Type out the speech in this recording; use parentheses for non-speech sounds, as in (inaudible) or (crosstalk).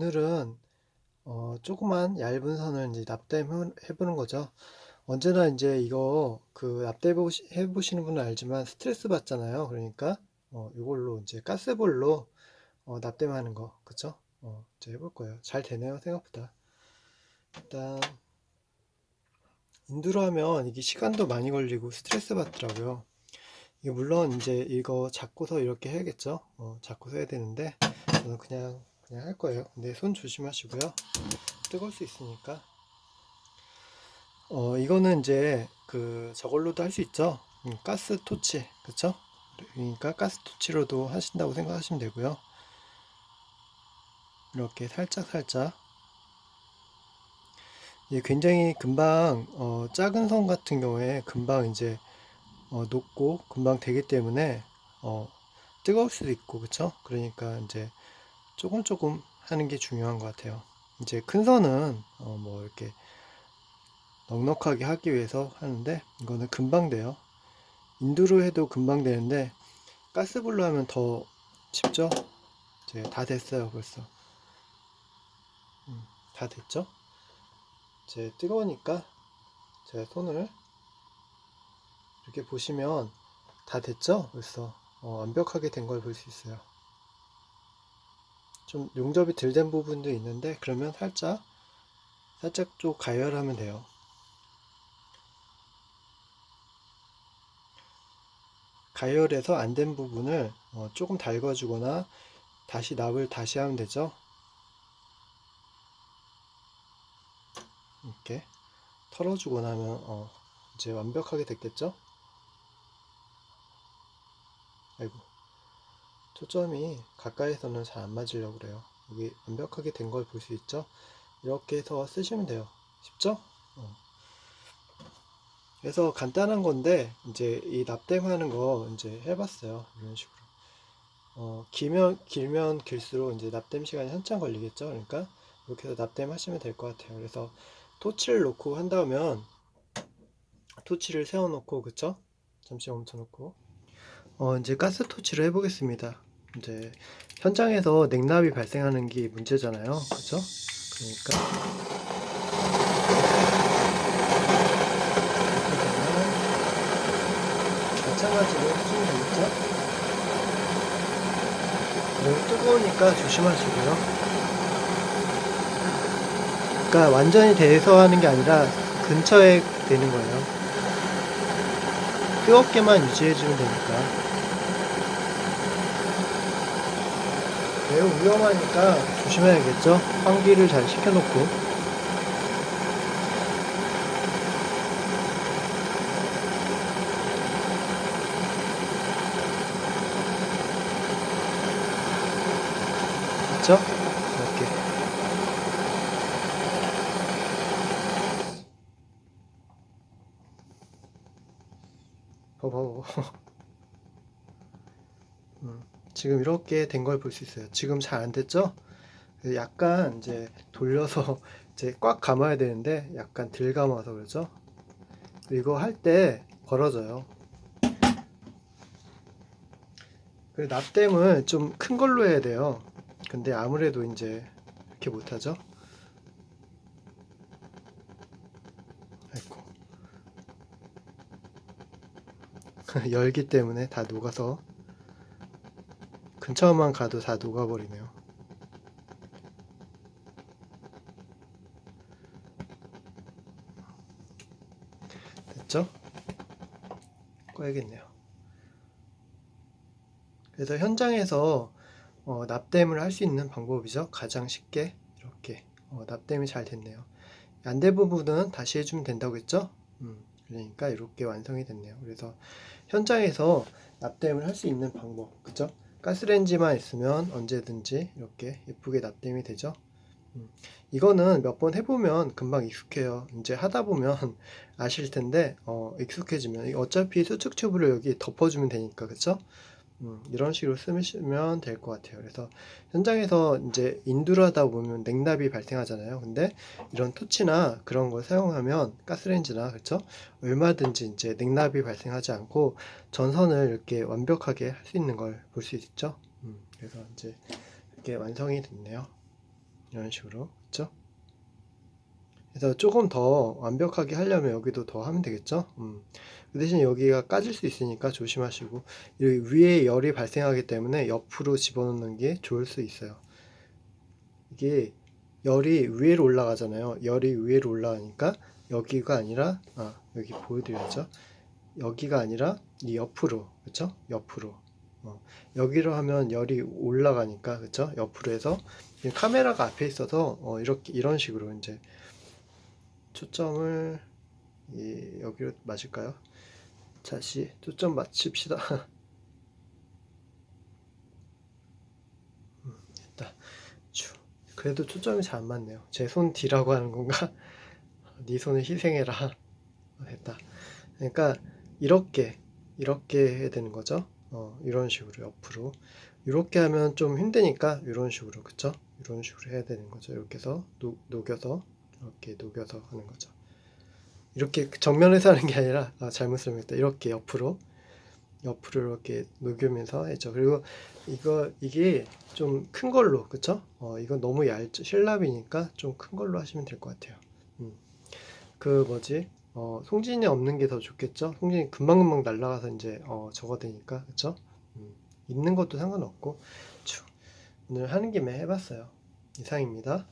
오늘은 어, 조그만 얇은 선을 이제 납땜 해 보는 거죠. 언제나 이제 이거 그 납땜 해보시- 해보시는 분은 알지만 스트레스 받잖아요. 그러니까 어, 이걸로 이제 가스볼로 어, 납땜하는 거, 그쵸? 어, 이제 해볼 거예요. 잘 되네요, 생각보다. 일단 인두로 하면 이게 시간도 많이 걸리고 스트레스 받더라고요. 이게 물론 이제 이거 잡고서 이렇게 해야겠죠? 어, 잡고서 해야 되는데 저는 그냥 그냥 할 거예요. 근데 손 조심하시고요. 뜨거울 수 있으니까. 어, 이거는 이제 그 저걸로도 할 수 있죠. 음, 가스 토치, 그쵸? 그러니까 가스 토치로도 하신다고 생각하시면 되고요. 이렇게 살짝 살짝. 예, 굉장히 금방 어, 작은 선 같은 경우에 금방 이제 어, 녹고 금방 되기 때문에 어, 뜨거울 수도 있고 그쵸? 그러니까 이제 조금 조금 하는 게 중요한 것 같아요. 이제 큰 선은 어, 뭐 이렇게 넉넉하게 하기 위해서 하는데 이거는 금방 돼요. 인두로 해도 금방 되는데 가스불로 하면 더 쉽죠? 이제 다 됐어요 벌써. 음, 다 됐죠? 이제 뜨거우니까 제가 손을 이렇게 보시면 다 됐죠? 벌써 어, 완벽하게 된 걸 볼 수 있어요. 좀 용접이 덜 된 부분도 있는데 그러면 살짝 살짝 좀 가열하면 돼요. 가열해서 안 된 부분을 어, 조금 달궈주거나 다시 납을 다시 하면 되죠. 이렇게 털어주고 나면 어, 이제 완벽하게 됐겠죠? 아이고 초점이 가까이서는 잘 안 맞으려고 그래요. 여기 완벽하게 된 걸 볼 수 있죠? 이렇게 해서 쓰시면 돼요. 쉽죠? 어. 그래서 간단한 건데 이제 이 납땜하는 거 이제 해봤어요. 이런 식으로. 어, 길면 길면 길수록 이제 납땜 시간이 한참 걸리겠죠. 그러니까 이렇게 해서 납땜 하시면 될 것 같아요. 그래서 토치를 놓고 한다면 토치를 세워놓고 그쵸? 잠시 멈춰놓고 어, 이제 가스 토치를 해보겠습니다. 이제 현장에서 냉납이 발생하는 게 문제잖아요. 그죠? 그러니까 마찬가지로 해주면 되겠죠? 너무 뜨거우니까 조심하시고요. 그러니까 완전히 대서 하는 게 아니라 근처에 되는 거예요. 뜨겁게만 유지해주면 되니까. 매우 위험하니까 조심해야겠죠? 환기를 잘 시켜놓고. 그쵸? 이렇게. 봐봐, 봐봐. (laughs) 음, 지금 이렇게 된 걸 볼 수 있어요. 지금 잘 안 됐죠? 약간 이제 돌려서 (laughs) 이제 꽉 감아야 되는데 약간 덜 감아서 그렇죠? 이거 할 때 벌어져요. 그 납땜을 좀큰 걸로 해야 돼요. 근데 아무래도 이제 이렇게 못하죠? (laughs) 열기 때문에 다 녹아서 근처만 가도 다 녹아버리네요. 됐죠? 꺼야겠네요. 그래서 현장에서 어, 납땜을 할 수 있는 방법이죠. 가장 쉽게 이렇게 어, 납땜이 잘 됐네요. 안 된 부분은 다시 해주면 된다고 했죠? 음, 그러니까 이렇게 완성이 됐네요. 그래서 현장에서 납땜을 할 수 있는 방법, 그죠? 가스레인지만 있으면 언제든지 이렇게 예쁘게 납땜이 되죠. 음, 이거는 몇 번 해보면 금방 익숙해요. 이제 하다 보면 (laughs) 아실 텐데 어, 익숙해지면 어차피 수축 튜브를 여기 덮어주면 되니까 그쵸? 음, 이런 식으로 쓰시면 될 것 같아요. 그래서 현장에서 이제 인두를 하다 보면 냉납이 발생하잖아요. 근데 이런 토치나 그런 걸 사용하면 가스레인지나 그쵸? 얼마든지 이제 냉납이 발생하지 않고 전선을 이렇게 완벽하게 할 수 있는 걸 볼 수 있죠. 음, 그래서 이제 이렇게 완성이 됐네요. 이런 식으로 그렇죠? 그래서 조금 더 완벽하게 하려면 여기도 더 하면 되겠죠? 음. 그 대신 여기가 까질 수 있으니까 조심하시고 여기 위에 열이 발생하기 때문에 옆으로 집어넣는 게 좋을 수 있어요. 이게 열이 위로 올라가잖아요. 열이 위로 올라가니까 여기가 아니라 아 여기 보여드려야죠. 여기가 아니라 이 옆으로 그렇죠? 옆으로 어, 여기로 하면 열이 올라가니까 그렇죠? 옆으로 해서 카메라가 앞에 있어서 어, 이렇게 이런 식으로 이제 초점을 이, 여기로 맞을까요? 다시 초점 맞춥시다. (laughs) 음, 됐다. 쭈. 그래도 초점이 잘 안 맞네요. 제손 뒤라고 하는 건가? (laughs) 네 손을 희생해라. 어, 됐다. 그러니까 이렇게 이렇게 해야 되는 거죠. 어, 이런 식으로 옆으로 이렇게 하면 좀 힘드니까 이런 식으로 그쵸? 이런 식으로 해야 되는 거죠. 이렇게 해서 녹, 녹여서 이렇게 녹여서 하는 거죠. 이렇게 정면에서 하는 게 아니라 아, 잘못 설명했다. 이렇게 옆으로 옆으로 이렇게 녹이면서 했죠. 그리고 이거 이게 좀 큰 걸로 그쵸? 어, 이건 너무 얇죠. 실랍이니까 좀 큰 걸로 하시면 될 것 같아요. 음. 그 뭐지? 어, 송진이 없는 게 더 좋겠죠? 송진이 금방금방 날아가서 이제 어, 저거 되니까 그쵸? 음. 있는 것도 상관없고 쭉 오늘 하는 김에 해봤어요. 이상입니다.